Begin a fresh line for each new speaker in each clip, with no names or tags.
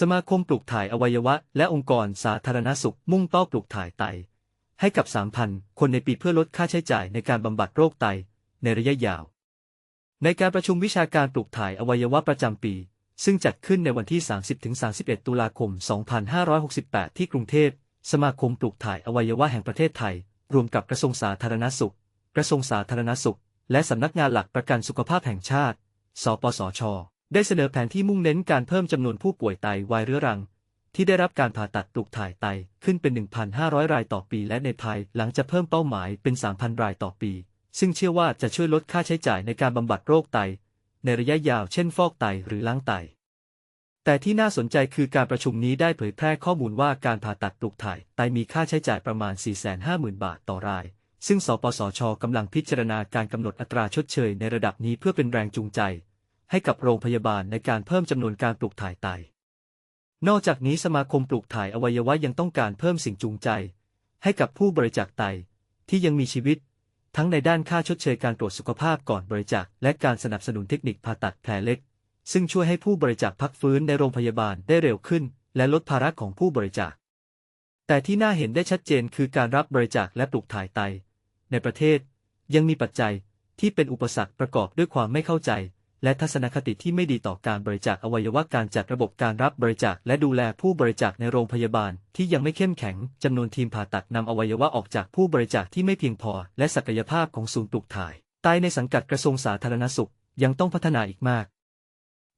สมาคมปลูกถ่ายอวัยวะ และองค์กรสาธารณสุขมุ่งเป้าปลูกถ่ายไต ให้กับ 3,000 คนในปีเพื่อลดค่าใช้จ่ายในการบำบัดโรคไตในระยะยาว ในการประชุมวิชาการปลูกถ่ายอวัยวะประจำปี ซึ่งจัดขึ้นในวันที่ 30-31 ตุลาคม 2568 ที่กรุงเทพ สมาคมปลูกถ่ายอวัยวะแห่งประเทศไทย รวมกับกระทรวงสาธารณสุข กระทรวงสาธารณสุข และสำนักงานหลักประกันสุขภาพแห่งชาติ สปสช ได้เสนอแผนที่มุ่งเน้นการเพิ่มจำนวนผู้ป่วยไตวายเรื้อรัง ที่ได้รับการผ่าตัดปลูกถ่ายไตขึ้นเป็น 1,500 รายต่อปี และในภายหลังจะเพิ่มเป้าหมายเป็น 3,000 รายต่อปี ซึ่งเชื่อว่าจะช่วยลดค่าใช้จ่ายในการบำบัดโรคไต ในระยะยาวเช่นฟอกไตหรือล้างไต แต่ที่น่าสนใจคือการประชุมนี้ได้เผยแพร่ข้อมูลว่าการผ่าตัดปลูกถ่ายไตมีค่าใช้จ่ายประมาณ 450,000 บาทต่อราย ซึ่ง สปสชกำลังพิจารณาการกำหนดอัตราชดเชยในระดับนี้เพื่อเป็นแรงจูงใจ ให้กับโรงพยาบาลในการเพิ่มจำนวนการปลูกถ่ายไต นอกจากนี้สมาคมปลูกถ่ายอวัยวะยังต้องการเพิ่มสิ่งจูงใจ ให้กับผู้บริจาคไตที่ยังมีชีวิต ทั้งในด้านค่าชดเชยการตรวจสุขภาพก่อนบริจาคและการสนับสนุนเทคนิคผ่าตัดแผลเล็ก ซึ่งช่วยให้ผู้บริจาคพักฟื้นในโรงพยาบาลได้เร็วขึ้น และลดภาระของผู้บริจาค แต่ที่น่าเห็นได้ชัดเจนคือการรับบริจาคและปลูกถ่ายไต ในประเทศยังมีปัจจัยที่เป็นอุปสรรคประกอบด้วยความไม่เข้าใจ และทัศนคติที่ไม่ดีต่อการบริจาคอวัยวะการจัดระบบการรับบริจาคและดูแลผู้บริจาคในโรงพยาบาล ที่ยังไม่เข้มแข็งจำนวนทีมผ่าตัดนำอวัยวะออกจากผู้บริจาคที่ไม่เพียงพอ และศักยภาพของศูนย์ปลูกถ่ายไตในสังกัดกระทรวงสาธารณสุขยังต้องพัฒนาอีกมาก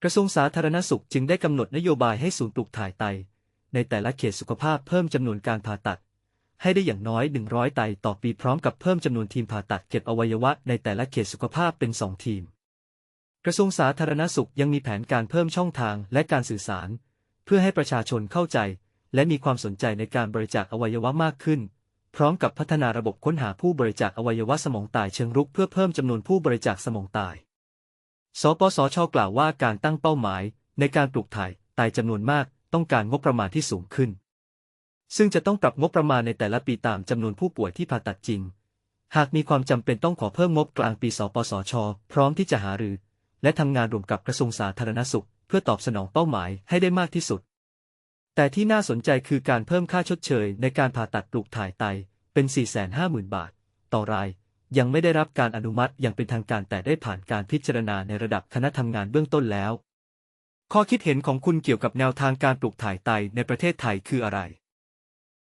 กระทรวงสาธารณสุขจึงได้กำหนดนโยบายให้ศูนย์ปลูกถ่ายไต ในแต่ละเขตสุขภาพเพิ่มจำนวนการผ่าตัด ให้ได้อย่างน้อย 100 ไตต่อปีพร้อมกับเพิ่มจำนวนทีมผ่าตัดเก็บอวัยวะในแต่ละเขตสุขภาพเป็น 2 ทีม กระทรวงสาธารณสุขยังมีแผนการเพิ่มช่องทางและการสื่อสาร เพื่อให้ประชาชนเข้าใจ และมีความสนใจในการบริจาคอวัยวะมากขึ้น พร้อมกับพัฒนาระบบค้นหาผู้บริจาคอวัยวะสมองตายเชิงรุกเพื่อเพิ่มจำนวนผู้บริจาคสมองตาย สปสช กล่าวว่าการตั้งเป้าหมาย ในการปลูกถ่ายไตจำนวนมาก ต้องการงบประมาณที่สูงขึ้น ซึ่งจะต้องปรับงบประมาณในแต่ละปีตามจำนวนผู้ป่วยที่ผ่าตัดจริง หากมีความจำเป็นต้องขอเพิ่มงบกลางปี สปสช พร้อมที่จะหารือ และทำงานร่วมกับกระทรวงสาธารณสุข เพื่อตอบสนองเป้าหมายให้ได้มากที่สุด แต่ที่น่าสนใจคือการเพิ่มค่าชดเชยในการผ่าตัดปลูกถ่ายไตเป็น 450,000 บาท ต่อราย ยังไม่ได้รับการอนุมัติอย่างเป็นทางการแต่ได้ผ่านการพิจารณาในระดับคณะทำงานเบื้องต้นแล้ว ข้อคิดเห็นของคุณเกี่ยวกับแนวทางการปลูกถ่ายไตในประเทศไทยคืออะไร